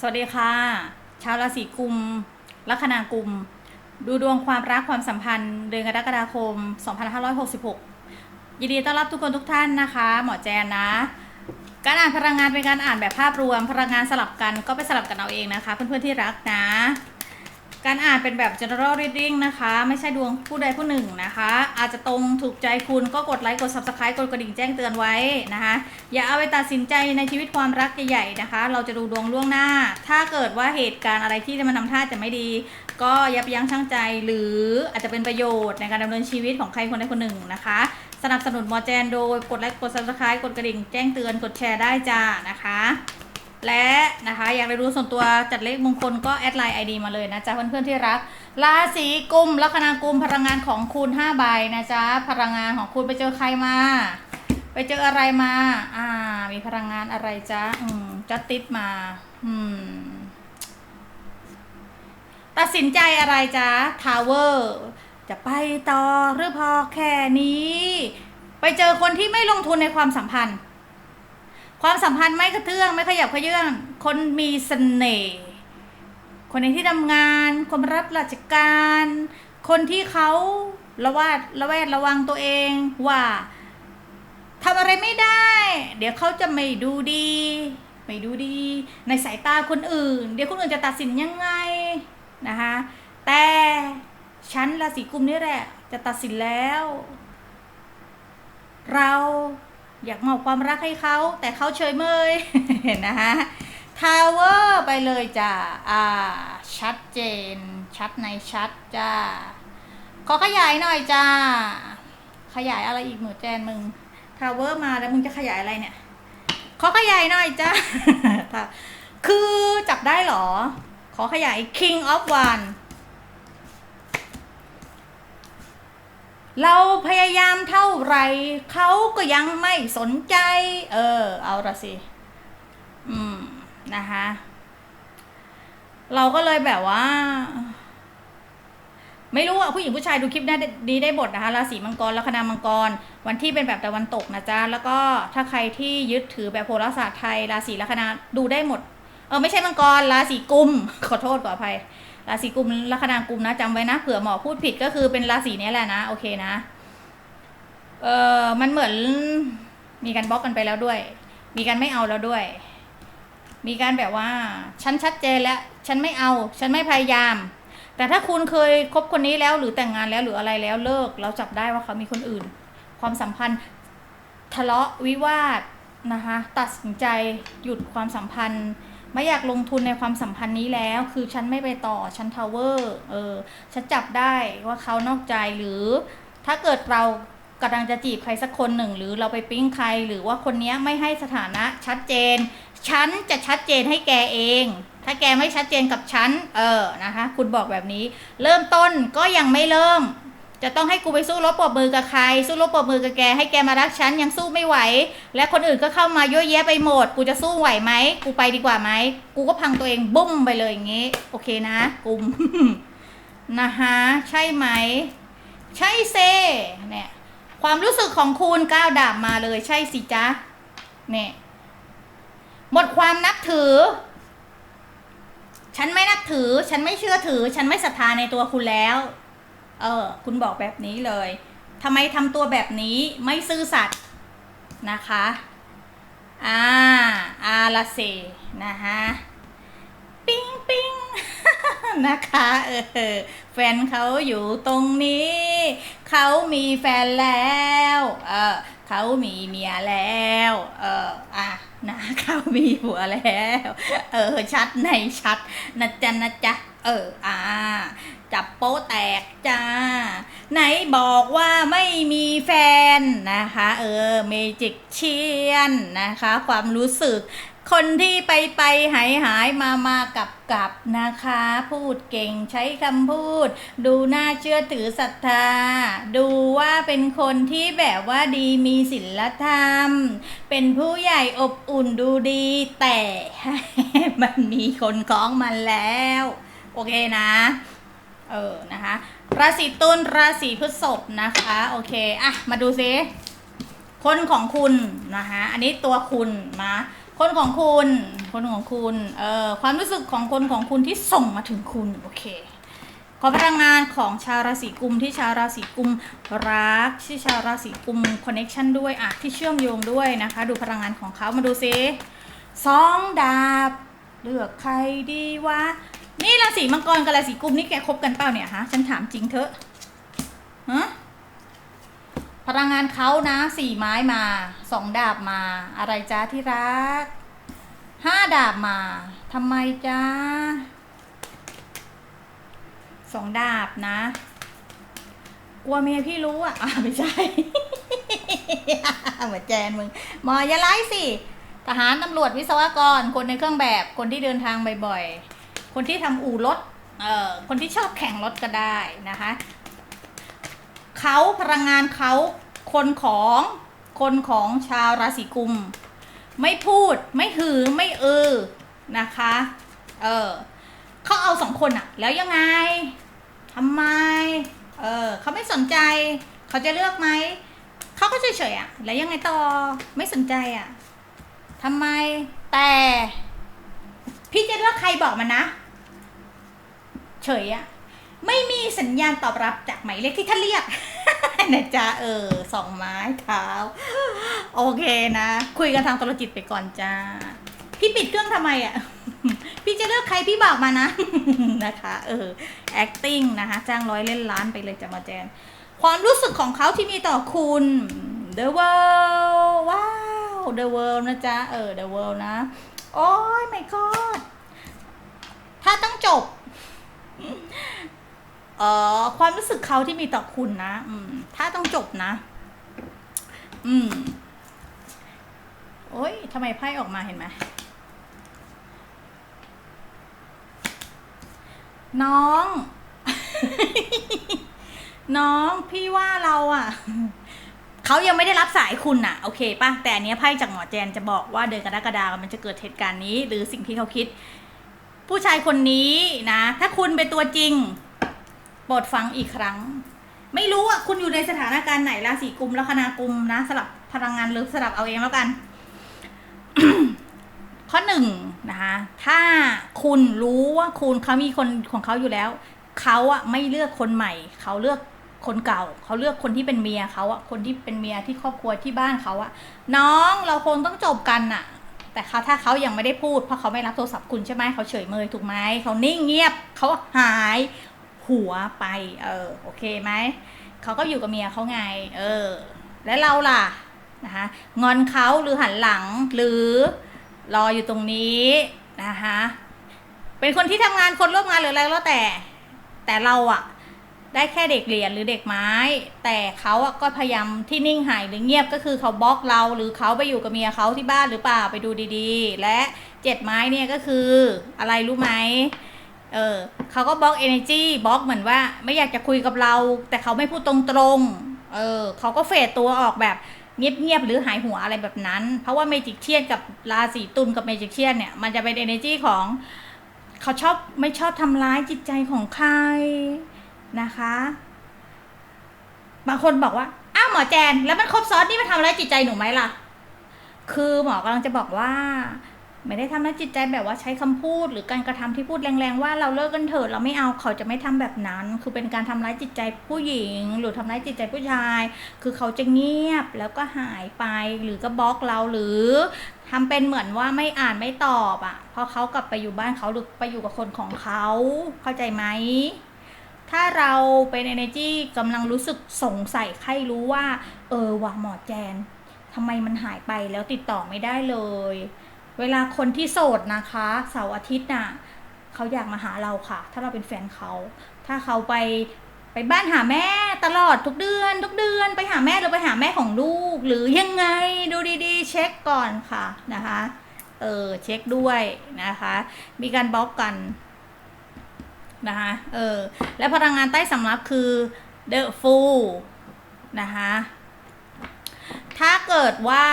สวัสดีค่ะ ชาวราศีกุมลัคนากุม ดูดวงความรักความสัมพันธ์เดือนกรกฎาคม 2566 ยินดีต้อนรับทุกคนทุกท่านนะคะ หมอแจนนะ การอ่านพลังงานเป็นการอ่านแบบภาพรวม พลังงานสลับกันก็ไปสลับกันเอาเองนะคะ เพื่อนๆที่รักนะ การอ่านเป็นแบบ general reading นะคะ ไม่ใช่ดวงผู้ใดผู้หนึ่งนะคะ อาจจะตรงถูกใจคุณก็กดไลค์กด subscribe กดกระดิ่งแจ้งเตือนไว้นะคะ อย่าเอาไปตัดสินใจในชีวิตความรักใหญ่ๆนะคะ เราจะดูดวงล่วงหน้า ถ้าเกิดว่าเหตุการณ์อะไรที่มันทำท่าจะไม่ดี ก็ยับยั้งชั่งใจ หรืออาจจะเป็นประโยชน์ในการดำเนินชีวิตของใครคนใดคนหนึ่งนะคะสนับสนุนมอแจนโดยกดไลค์กด subscribe กดกระดิ่งแจ้งเตือนกดแชร์ได้จ้านะคะ และนะคะ อยากได้รู้ส่วนตัวจัดเลขมงคลก็แอดไลน์ไอดีมาเลยนะจ๊ะเพื่อนๆที่รัก ราศีกุมลัคนากุมพลังงานของคุณ5ใบนะจ๊ะพลังงานของคุณไปเจอใครมา ไปเจออะไรมา อ่า มีพลังงานอะไรจ๊ะอืมจัดติดมา อืม ตัดสินใจอะไรจ๊ะทาวเวอร์จะไปต่อหรือพอแค่นี้ ไปเจอคนที่ไม่ลงทุนในความสัมพันธ์ ความสัมพันธ์ไม่กระเตื้องไม่ขยับขยื่นคนมีเสน่ห์คนในที่ทำงาน คนรับราชการ คนที่เขาระวาดระแวดระวังตัวเองว่าทำอะไรไม่ได้ เดี๋ยวเขาจะไม่ดูดี ไม่ดูดี ในสายตาคนอื่น เดี๋ยวคนอื่นจะตัดสินยังไงนะคะแต่ฉันราศีกุมนี่แหละ จะตัดสินแล้ว เรา อยากมอบความรักให้เขา แต่เขาเฉยเมยนะคะทาวเวอร์ไปเลยจ้ะอ่า ชัดเจน ชัดในชัดจ้า ขอขยายหน่อยจ้า ขยายอะไรอีกหมูแจนมึง ทาวเวอร์มาแล้วมึงจะขยายอะไรเนี่ย ขอขยายหน่อยจ้า คือจับได้เหรอ ขอขยาย King of One เราพยายามเท่าไหรเขาก็ยังไม่สนใจ เออ เอาละสิ อืม นะคะ เราก็เลยแบบว่า ไม่รู้อะผู้หญิงผู้ชายดูคลิปได้ได้บทนะคะราศีมังกรลัคนามังกร วันที่เป็นแบบตะวันตกนะจ๊ะ แล้วก็ถ้าใครที่ยึดถือแบบโหราศาสตร์ไทยราศีลัคนาดูได้หมด เออไม่ใช่มังกรราศีกุมขอโทษขออภัย ราศีกุมลัคนากุมนะจำไว้นะเผื่อหมอพูดผิดก็คือเป็นราศีนี้แหละนะโอเคนะ เออมันเหมือนมีการบล็อกกันไปแล้วด้วย มีการไม่เอาแล้วด้วย มีการแบบว่า ฉันชัดเจนแล้ว ฉันไม่เอา ฉันไม่พยายาม แต่ถ้าคุณเคยคบคนนี้แล้วหรือแต่งงานแล้วหรืออะไรแล้วเลิก เราจับได้ว่าเขามีคนอื่น ความสัมพันธ์ทะเลาะวิวาทนะคะ ตัดสินใจหยุดความสัมพันธ์ ไม่อยากลงทุนในความสัมพันธ์นี้แล้ว คือฉันไม่ไปต่อฉันทาวเวอร์เออฉันจับได้ว่าเขานอกใจหรือ ถ้าเกิดเรากำลังจะจีบใครสักคนหนึ่ง หรือเราไปปิ๊งใครหรือว่าคนนี้ไม่ให้สถานะชัดเจน ฉันจะชัดเจนให้แกเอง ถ้าแกไม่ชัดเจนกับฉัน เออนะคะ คุณบอกแบบนี้ เริ่มต้นก็ยังไม่เริ่ม จะต้องให้กูไปสู้รบปรบมือกับใคร สู้รบปรบมือกับแก ให้แกมารักฉันยังสู้ไม่ไหว และคนอื่นก็เข้ามาเยอะแยะไปหมด กูจะสู้ไหวไหมกูไปดีกว่าไหมกูก็พังตัวเองบุ้มไปเลยอย่างงี้ โอเคนะกุมนะคะใช่ไหม ใช่เซเนี่ยความรู้สึกของคุณก้าวดาบมาเลย ใช่สิจ๊ะเนี่ยหมดความนับถือ ฉันไม่นับถือ ฉันไม่เชื่อถือ ฉันไม่ศรัทธาในตัวคุณแล้ว เออ คุณบอกแบบนี้เลยทำไมทำตัวแบบนี้ไม่ซื่อสัตย์นะคะอ่าอาลาเซนะคะปิ้งปิ้งนะคะเออแฟนเขาอยู่ตรงนี้ เขามีแฟนแล้วเออเขามีเมียแล้วเอออะนะเขามีผัวแล้ว เออชัดในชัดนะจ๊ะนะจ๊ะเอออ่า จับโป๊แตกจ้า ไหนบอกว่าไม่มีแฟนนะคะ เออเมจิกเชียนนะคะ ความรู้สึก คนที่ไปไปหายหายมามากับกับนะคะ พูดเก่งใช้คำพูด ดูน่าเชื่อถือศรัทธา ดูว่าเป็นคนที่แบบว่าดีมีศีลธรรม เป็นผู้ใหญ่อบอุ่นดูดีแต่ มันมีคนคล้องมันแล้ว โอเคนะ เออนะคะราศีตุลราศีพฤษภนะคะโอเคอะมาดูซิคนของคุณนะคะอันนี้ตัวคุณนะคนของคุณ คนของคุณเอ่อความรู้สึกของคนของคุณที่ส่งมาถึงคุณโอเคขอพลังงานของชาวราศีกุมที่ชาวราศีกุมรักที่ชาวราศีกุมคอนเน็ชันด้วยอะที่เชื่อมโยงด้วยนะคะ ดูพลังงานของเขามาดูซิสองดาบเลือกใครดีวะ นี่ราศีมังกรกับราศีกุมนี่แกคบกันเปล่าเนี่ยฮะฉันถามจริงเถอะฮะพลังงานเขานะสี่ไม้มาสองดาบมา อะไรจ้าที่รักห้าดาบมาทำไมจ้าสองดาบนะ กลัวเมียพี่รู้อะอะไม่ใช่เหมือนแจนมึงหมออย่าไล่สิทหารตำรวจวิศวกรคนในเครื่องแบบคนที่เดินทางบ่อยๆ คนที่ทำอู่รถเอ่อคนที่ชอบแข่งรถก็ได้นะคะเขาพลังงานเขาคนของคนของชาวราศีกุม ไม่พูดไม่หือไม่เออนะคะ เออเขาเอาสองคนอะแล้วยังไงทำไม เออเขาไม่สนใจ เขาจะเลือกไหมเขาก็เฉยๆอะแล้วยังไงต่อไม่สนใจอะทำไมแต่ พี่จะเลือกใครบอกมานะ เฉยอะไม่มีสัญญาณตอบรับจากหมายเลขที่ท่านเรียกนะจ๊ะเออสองไม้เท้า โอเคนะ คุยกันทางโทรจิตไปก่อนจ้า พี่ปิดเครื่องทำไมอะพี่จะเลือกใครพี่บอกมานะ นะคะ เออ acting นะคะ จ้างร้อยเล่นล้านไปเลยจะมาแจน ความรู้สึกของเขาที่มีต่อคุณ the world ว้าว the world นะจ๊ะ เออ the world นะ โอ้ย my god ถ้าต้องจบ เอ่อความรู้สึกเขาที่มีต่อคุณนะ อืม ถ้าต้องจบนะ อืม โอ้ยทำไมไพ่ออกมาเห็นไหมน้อง น้องพี่ว่าเราอะ เขายังไม่ได้รับสายคุณอะโอเคป่ะแต่อันเนี้ยไพ่จากหมอแจนจะบอกว่าเดือนกรกฎาคมมันจะเกิดเหตุการณ์นี้ หรือสิ่งที่เขาคิด ผู้ชายคนนี้นะ ถ้าคุณเป็นตัวจริงโปรดฟังอีกครั้ง ไม่รู้อะคุณอยู่ในสถานการณ์ไหนราศีกุมลัคนากุมนะสลับพลังงานหรือสลับเอาเองแล้วกัน ข้อหนึ่งนะคะถ้าคุณรู้ว่าคุณเขามีคนของเขาอยู่แล้วเขาอะไม่เลือกคนใหม่ เขาเลือก คนเก่าเขาเลือกคนที่เป็นเมียเขาอะคนที่เป็นเมียที่ครอบครัวที่บ้านเขาอะน้องเราคงต้องจบกันอะแต่เขาถ้าเขายังไม่ได้พูดเพราะเขาไม่รับโทรศัพท์คุณใช่ไหมเขาเฉยเมยถูกไหมเขานิ่งเงียบเขาหายหัวไป เออโอเคไหมเขาก็อยู่กับเมียเขาไง เออ แล้วเราล่ะนะคะงอนเขาหรือหันหลังหรือรออยู่ตรงนี้นะคะเป็นคนที่ทำงานคนร่วมงานหรืออะไรแล้วแต่ แต่เราอะ ได้แค่เด็กเหรียญหรือเด็กไม้ แต่เขาอะก็พยายามที่นิ่งหายหรือเงียบก็คือเขาบล็อกเรา หรือเขาไปอยู่กับเมียเขาที่บ้านหรือเปล่าไปดูดีๆ และเจ็ดไม้เนี่ยก็คืออะไรรู้ไหมเออเขาก็บล็อก energy บล็อกเหมือนว่าไม่อยากจะคุยกับเรา แต่เขาไม่พูดตรงๆ เออเขาก็เฟดตัวออกแบบเงียบๆหรือหายหัวอะไรแบบนั้น เพราะว่าเมจิกเชียนกับราศีตุลกับเมจิกเชียนเนี่ยมันจะเป็น energy ของเขาชอบไม่ชอบทำร้ายจิตใจของใคร นะคะ บางคนบอกว่า อ้าวหมอแจน แล้วมันครบซ้อนนี่มันทำร้ายจิตใจหนูไหมล่ะ คือหมอกำลังจะบอกว่า ไม่ได้ทำร้ายจิตใจแบบว่าใช้คำพูด หรือการกระทำที่พูดแรงๆว่าเราเลิกกันเถอะเราไม่เอาเขาจะไม่ทำแบบนั้น คือเป็นการทำร้ายจิตใจผู้หญิง หรือทำร้ายจิตใจผู้ชาย คือเขาจะเงียบแล้วก็หายไปหรือก็บล็อกเราหรือทำเป็นเหมือนว่าไม่อ่านไม่ตอบอะ่ะ เพราะเขากลับไปอยู่บ้านเขาหรือไปอยู่กับคนของเขาเข้าใจไหม ถ้าเราเป็น energy กำลังรู้สึกสงสัยใครรู้ว่า เออว่ะหมอแจนทำไมมันหายไปแล้วติดต่อไม่ได้เลย เวลาคนที่โสดนะคะเสาร์อาทิตย์น่ะเขาอยากมาหาเราค่ะ ถ้าเราเป็นแฟนเขา ถ้าเขาไปไปบ้านหาแม่ตลอดทุกเดือน ทุกเดือนไปหาแม่หรือไปหาแม่ของลูก หรือยังไงดูดีๆ เช็คก่อนค่ะนะคะ เออเช็คด้วยนะคะ มีการบล็อกกัน นะคะ เออ และพลังงานใต้สำรับคือ the fool นะคะ ถ้าเกิดว่า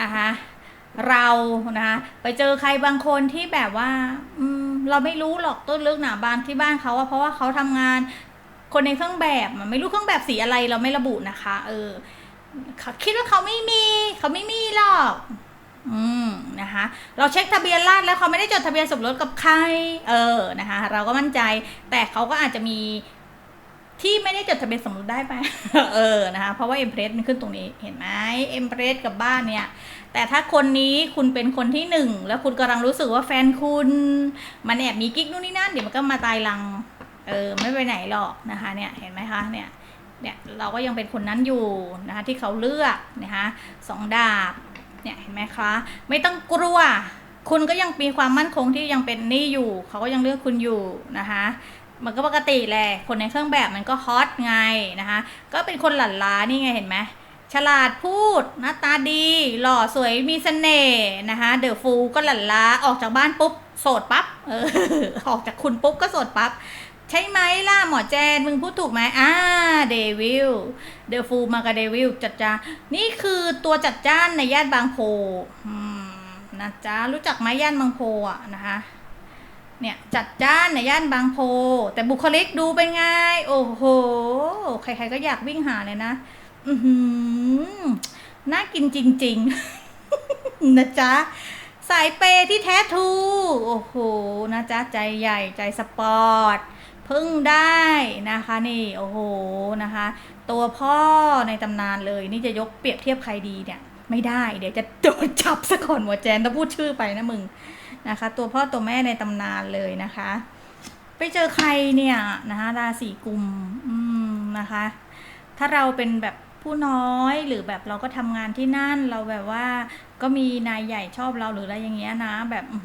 นะคะ เรานะคะไปเจอใครบางคนที่แบบว่า อืม เราไม่รู้หรอกต้นลึกหนาบานที่บ้านเขาอะเพราะว่าเขาทำงานคนในเครื่องแบบไม่รู้เครื่องแบบสีอะไรเราไม่ระบุนะคะ เออคิดว่าเขาไม่มี เขาไม่มีหรอก อืม นะคะ เราเช็คทะเบียนราษฎร์แล้วเขาไม่ได้จดทะเบียนสมรสกับใคร เออ นะคะ เราก็มั่นใจ แต่เขาก็อาจจะมีที่ไม่ได้จดทะเบียนสมรสได้ไปเออ นะคะ เพราะว่าเอ็มเพรสมันขึ้นตรงนี้ เห็นไหมเอ็มเพรสกับบ้านเนี่ย แต่ถ้าคนนี้คุณเป็นคนที่หนึ่ง แล้วคุณกำลังรู้สึกว่าแฟนคุณ มันแอบมีกิ๊กนู่นนี่นั่น เดี๋ยวมันก็มาตายรัง เออ ไม่ไปไหนหรอกนะคะ เนี่ย เห็นไหมคะ เนี่ย เนี่ย เราก็ยังเป็นคนนั้นอยู่นะคะที่เขาเลือกนะคะสองดาบ เนี่ยเห็นไหมคะ ไม่ต้องกลัว คุณก็ยังมีความมั่นคงที่ยังเป็นหนี่อยู่ เขาก็ยังเลือกคุณอยู่นะคะมันก็ปกติแหละ คนในเครื่องแบบมันก็ฮอตไงนะคะ ก็เป็นคนหลั่นล้านี่ไงเห็นไหม ฉลาดพูด หน้าตาดี หล่อสวยมีเสน่ห์นะคะ เดอะฟูก็หลั่นล้า ออกจากบ้านปุ๊บ โสดปั๊บ เออ ออกจากคุณปุ๊บก็โสดปั๊บ ใช่ไหมล่ะหมอแจนมึงพูดถูกไหมอ่าเดวิลเดอะฟูมากับเดวิลจัดจ้านี่คือตัวจัดจ้านในย่านบางโพนะจ๊ะรู้จักไหมย่านบางโพอะนะคะเนี่ยจัดจ้านในย่านบางโพ แต่บุคลิกดูเป็นไง โอ้โห ใครๆก็อยากวิ่งหาเลยนะอืน่ากินจริง ๆ นะจ๊ะสายเปย์ที่แท้ทู โอ้โห นะจ๊ะ ใจใหญ่ใจสปอร์ต พึ่งได้นะคะนี่โอ้โหนะคะ ตัวพ่อในตำนานเลยนี่จะยกเปรียบเทียบใครดีเนี่ยไม่ได้ เดี๋ยวจะโดนจับซะก่อนหัวแจนถ้าพูดชื่อไปนะมึงนะคะ ตัวพ่อตัวแม่ในตำนานเลยนะคะ ไปเจอใครเนี่ยนะคะราศีกุมอืมนะคะ ถ้าเราเป็นแบบผู้น้อยหรือแบบเราก็ทำงานที่นั่นเราแบบว่าก็มีนายใหญ่ชอบเราหรืออะไรอย่างเงี้ยนะ แบบอื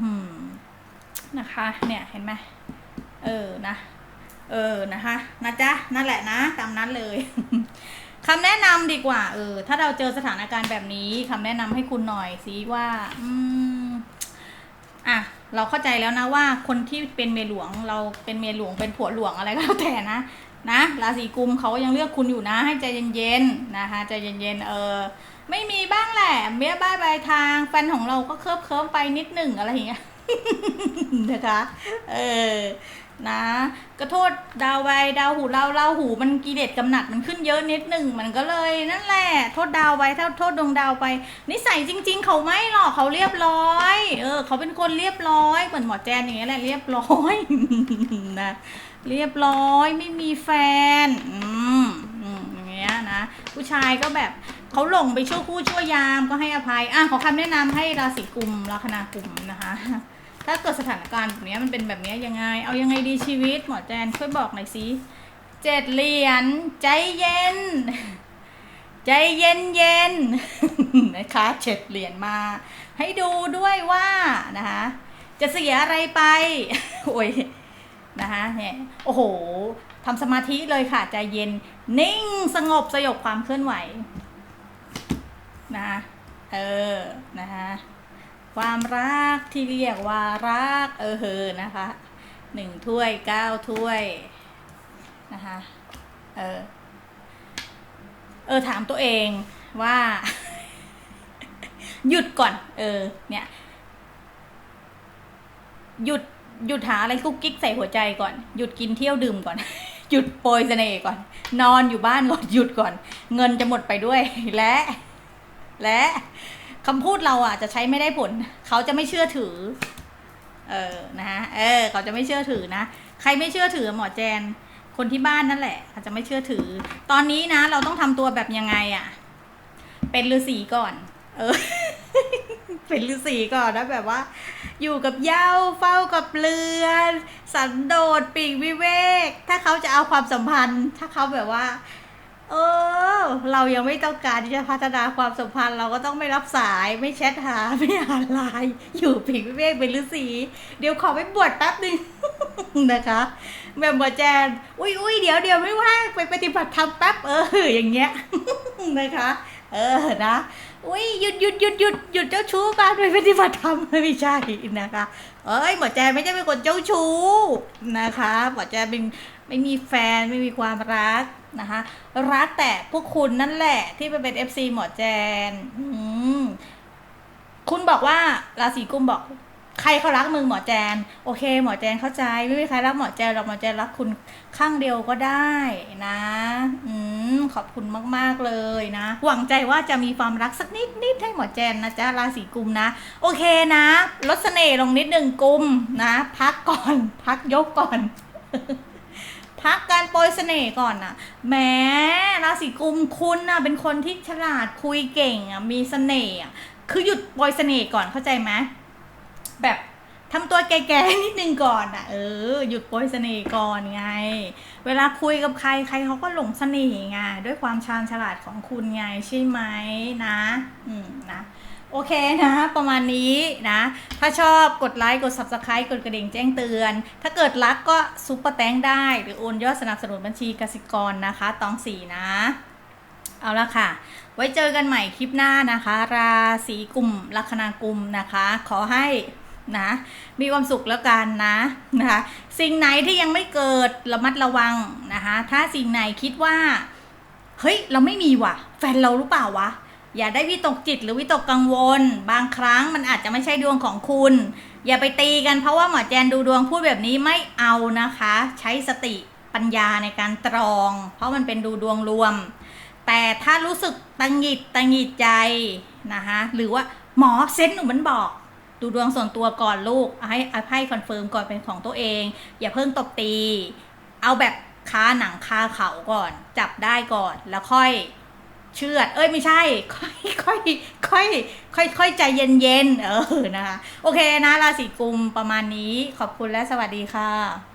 นะคะ เนี่ยเห็นไหมเออนะ เออนะคะนะจ๊ะนั่นแหละนะตามนั้นเลยคำแนะนำดีกว่า เออ ถ้าเราเจอสถานการณ์แบบนี้คำแนะนำให้คุณหน่อยสิว่าอืมอะเราเข้าใจแล้วนะว่าคนที่เป็นเมียหลวงเราเป็นเมียหลวงเป็นผัวหลวงอะไรก็แล้วแต่นะนะราศีกุมเขาก็ยังเลือกคุณอยู่นะให้ใจเย็นๆนะคะใจเย็นๆเออ ไม่มีบ้างแหละเมียบ้ายปลายทางแฟนของเราก็เคิบเคิบไปนิดหนึ่งอะไรอย่างเงี้ยนะคะเออ นะก็โทษดาวไวดาวหูเราเราหูมันกิเลสกำหนัดมันขึ้นเยอะนิดหนึ่งมันก็เลยนั่นแหละโทษดาวไว้ถ้าโทษดวงดาวไป นิสัยจริง ๆ เขาไม่หรอกเขาเรียบร้อย เออ เขาเป็นคนเรียบร้อยเหมือนหมอแจนอย่างเงี้ยแหละเรียบร้อยนะเรียบร้อยไม่มีแฟน อืมอืมอย่างเงี้ยนะผู้ชายก็แบบเขาหลงไปชั่วคู่ชั่วยามก็ให้อภัยอะขอคำแนะนำให้ราศีกุมลัคนากุมนะคะ ถ้าเกิดสถานการณ์แบบนี้มันเป็นแบบนี้ยังไง เอายังไงดีชีวิต หมอแจนช่วยบอกหน่อยสิเจ็ดเหรียญใจเย็น ใจเย็นเย็นนะคะเจ็ดเหรียญมา ให้ดูด้วยว่านะคะจะเสียอะไรไปโอ้ยนะคะเนี่ยโอ้โหทำสมาธิเลยค่ะ ใจเย็น นิ่งสงบสยบความเคลื่อนไหวนะคะเออนะคะ ความรักที่เรียกว่ารักเออเฮอนะคะหนึ่งถ้วยเก้าถ้วยนะคะเออเออถามตัวเองว่า หยุดก่อน เออ เนี่ย หยุดหยุดหาอะไรกุ๊กกิ๊กใส่หัวใจก่อน หยุดกินเที่ยวดื่มก่อน หยุดโปรยเสน่ห์ก่อน นอนอยู่บ้านก่อนหยุดก่อน เงินจะหมดไปด้วย และ และ คำพูดเราอะจะใช้ไม่ได้ผล เขาจะไม่เชื่อถือ เออนะฮะเออ เขาจะไม่เชื่อถือนะ ใครไม่เชื่อถือหมอแจน คนที่บ้านนั่นแหละเขาจะไม่เชื่อถือ ตอนนี้นะ เราต้องทำตัวแบบยังไงอะ เป็นฤาษีก่อน เออ เป็นฤาษีก่อนนะแบบว่า อยู่กับเหย้าเฝ้ากับเรือน สันโดษปีกวิเวก ถ้าเขาจะเอาความสัมพันธ์ ถ้าเขาแบบว่า เออ เรายังไม่ต้องการที่จะพัฒนาความสัมพันธ์ เราก็ต้องไม่รับสายไม่แชทหาไม่อ่านไลน์อยู่ปีกวิเวกเป็นฤาษีเดี๋ยวขอไปบวชแป๊บหนึ่งนะคะแบบหมอแจนอุ้ยอุ้ยเดี๋ยวเดี๋ยวไม่ว่างไปปฏิบัติธรรมแป๊บเอออย่างเงี้ยนะคะ เออนะ อุ้ยหยุดหยุดหยุดหยุดหยุดเจ้าชู้การไปปฏิบัติธรรมไม่ใช่นะคะ เอ้ยหมอแจไม่ใช่เป็นคนเจ้าชู้นะคะหมอแจเป็นไม่มีแฟนไม่มีความรักนะคะรักแต่พวกคุณนั่นแหละที่ไปเป็นเอฟซีหมอแจนอืมคุณบอกว่าราศีกุมบอก ใครเขารักมึงหมอแจน โอเค หมอแจนเข้าใจไม่มีใครรักหมอแจนหรอกหมอแจนรักคุณข้างเดียวก็ได้นะ อืมขอบคุณมากๆเลยนะ หวังใจว่าจะมีความรักสักนิดนิดให้หมอแจนนะจ๊ะราศีกุมนะ โอเคนะ ลดเสน่ห์ลงนิดหนึ่งกุมนะ พักก่อน พักยกก่อนพักการโปรยเสน่ห์ก่อนนะแหม้ราศีกุมคุณนะเป็นคนที่ฉลาดคุยเก่งอะมีเสน่ห์อะคือหยุดโปรยเสน่ห์ก่อนเข้าใจไหม แบบทำตัวแก่ๆนิดนึงก่อนอะเออหยุดโปรยเสน่ห์ก่อนไง เวลาคุยกับใครใครเขาก็หลงเสน่ห์ไงด้วยความชาญฉลาดของคุณไงใช่ไหมนะ อืมนะโอเคนะ ประมาณนี้นะ ถ้าชอบกดไลค์ กด subscribe กดกระดิ่งแจ้งเตือน ถ้าเกิดรักก็ซุปเปอร์แตงได้ หรือโอนยอดสนับสนุนบัญชีกสิกรนะคะตองสี่นะ เอาละค่ะ ไว้เจอกันใหม่คลิปหน้านะคะ ราศีกลุ่มลัคนากลุ่มนะคะ ขอให้ นะ มีความสุขแล้วกันนะนะคะ สิ่งไหนที่ยังไม่เกิดระมัดระวังนะคะ ถ้าสิ่งไหนคิดว่าเฮ้ยเราไม่มีว่ะ แฟนเรารู้เปล่าวะอย่าได้วิตกจิตหรือวิตกกังวล บางครั้งมันอาจจะไม่ใช่ดวงของคุณ อย่าไปตีกันเพราะว่าหมอแจนดูดวงพูดแบบนี้ไม่เอานะคะ ใช้สติปัญญาในการตรอง เพราะมันเป็นดูดวงรวม แต่ถ้ารู้สึกตังหงิดตังหงิดใจนะคะหรือว่าหมอเซนหนูมันบอก ดูดวงส่วนตัวก่อนลูกให้อาให้คอนเฟิร์มก่อนเป็นของตัวเอง อย่าเพิ่งตบตี เอาแบบคาหนังคาเขาก่อน จับได้ก่อนแล้วค่อยเชื่อเอ้ยไม่ใช่ ค่อยค่อยค่อยค่อยค่อยใจเย็นเย็นๆเออนะคะ โอเคนะราศีกุมประมาณนี้ขอบคุณและสวัสดีค่ะ